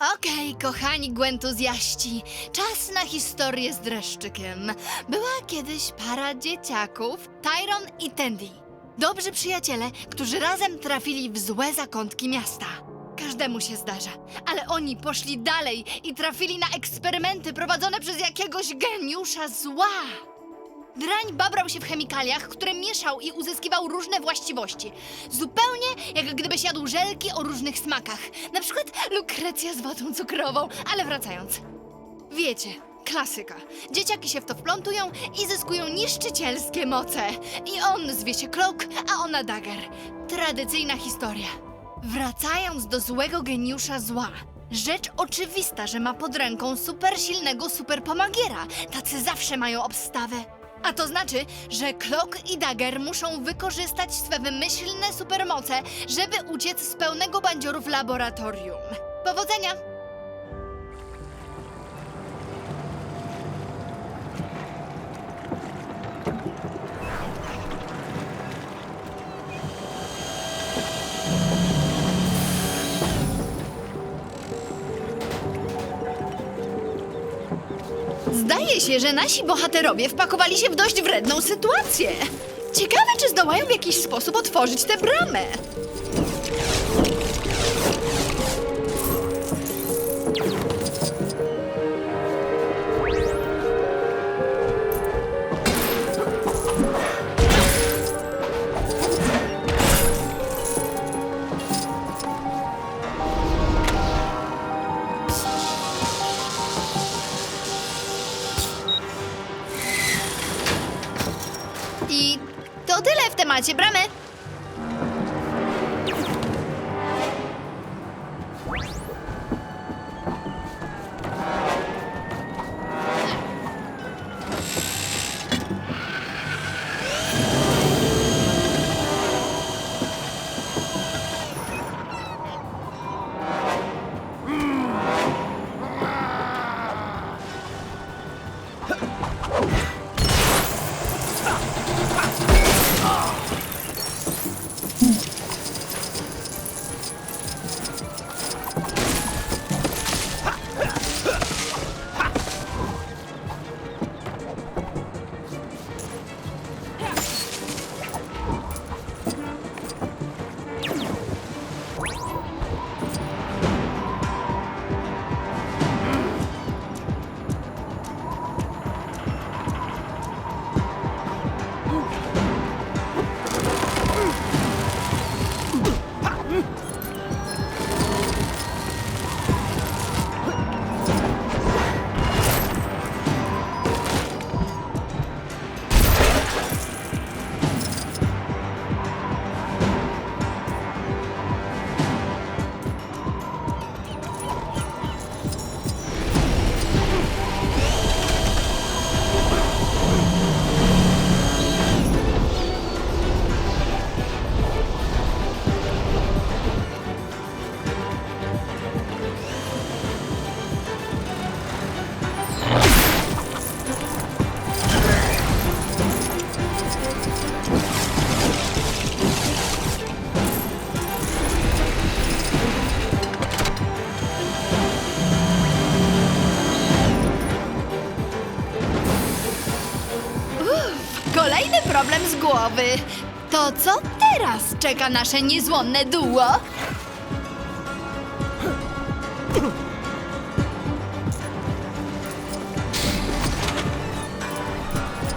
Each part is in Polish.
Okej, kochani gwentuzjaści, czas na historię z dreszczykiem. Była kiedyś para dzieciaków, Tyron i Tandy. Dobrzy przyjaciele, którzy razem trafili w złe zakątki miasta. Każdemu się zdarza, ale oni poszli dalej i trafili na eksperymenty prowadzone przez jakiegoś geniusza zła. Drań babrał się w chemikaliach, które mieszał i uzyskiwał różne właściwości. Zupełnie jak gdybyś jadł żelki o różnych smakach. Na przykład lukrecja z watą cukrową, ale wracając. Wiecie, klasyka. Dzieciaki się w to wplątują i zyskują niszczycielskie moce. I on zwie się Klok, a ona Dagger. Tradycyjna historia. Wracając do złego geniusza zła. Rzecz oczywista, że ma pod ręką super silnego superpomagiera. Tacy zawsze mają obstawę. A to znaczy, że Klok i Dagger muszą wykorzystać swe wymyślne supermoce, żeby uciec z pełnego bandziorów laboratorium. Powodzenia! Zdaje się, że nasi bohaterowie wpakowali się w dość wredną sytuację. Ciekawe, czy zdołają w jakiś sposób otworzyć tę bramę. Głowy. To co teraz czeka nasze niezłomne duo?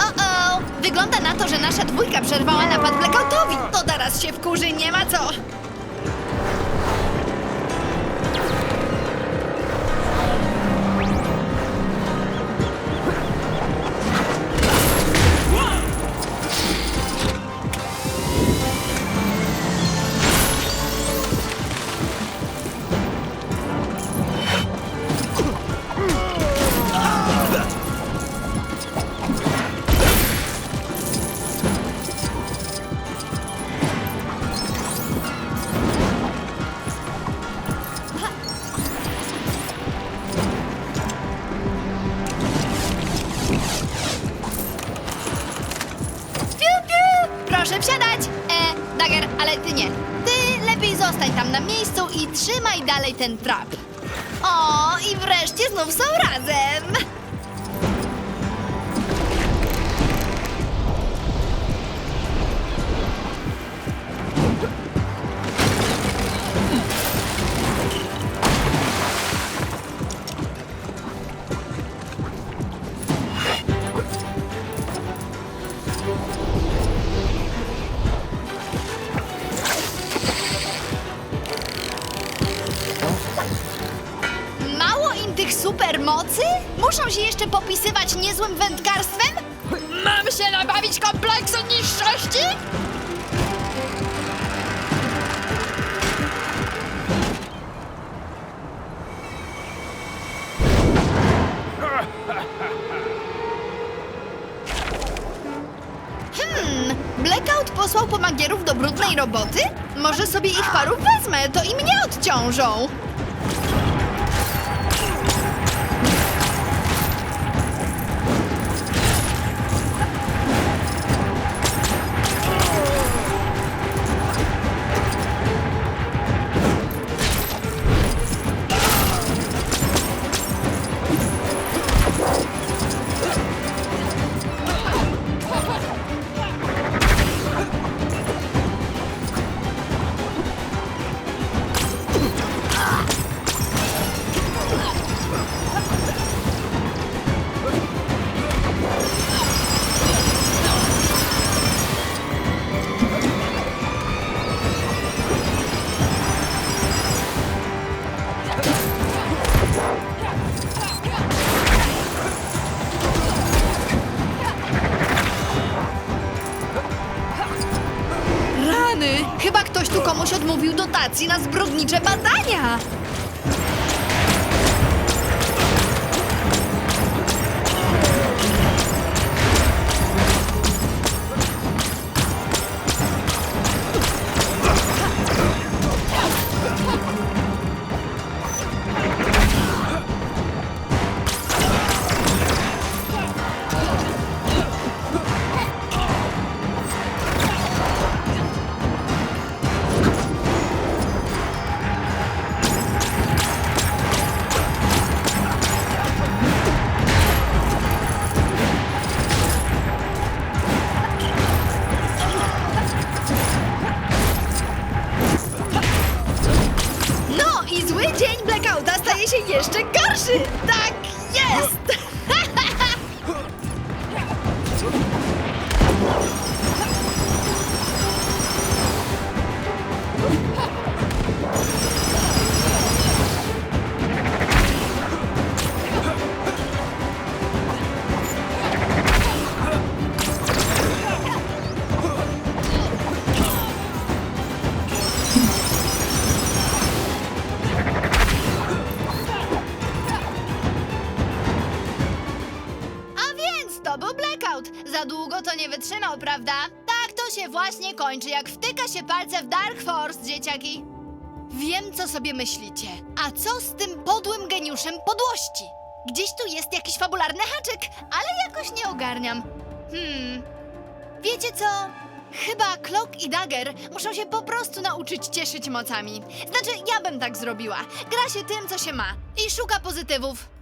O-o! Wygląda na to, że nasza dwójka przerwała napad blackoutowi. To teraz się wkurzy, nie ma co. i trzymaj dalej ten trap. O, i wreszcie znów są razem! Jeszcze popisywać niezłym wędkarstwem? Mam się nabawić kompleksu niższości? Hmm, Blackout posłał pomagierów do brudnej roboty? Może sobie ich paru wezmę, to i mnie odciążą. Dotacji na zbrodnicze badania! Staje się jeszcze gorszy! Tak jest! To był blackout. Za długo to nie wytrzymał, prawda? Tak to się właśnie kończy, jak wtyka się palce w Dark Force, dzieciaki. Wiem, co sobie myślicie. A co z tym podłym geniuszem podłości? Gdzieś tu jest jakiś fabularny haczyk, ale jakoś nie ogarniam. Hmm. Wiecie co? Chyba Clock i Dagger muszą się po prostu nauczyć cieszyć mocami. Znaczy, ja bym tak zrobiła. Gra się tym, co się ma. I szuka pozytywów.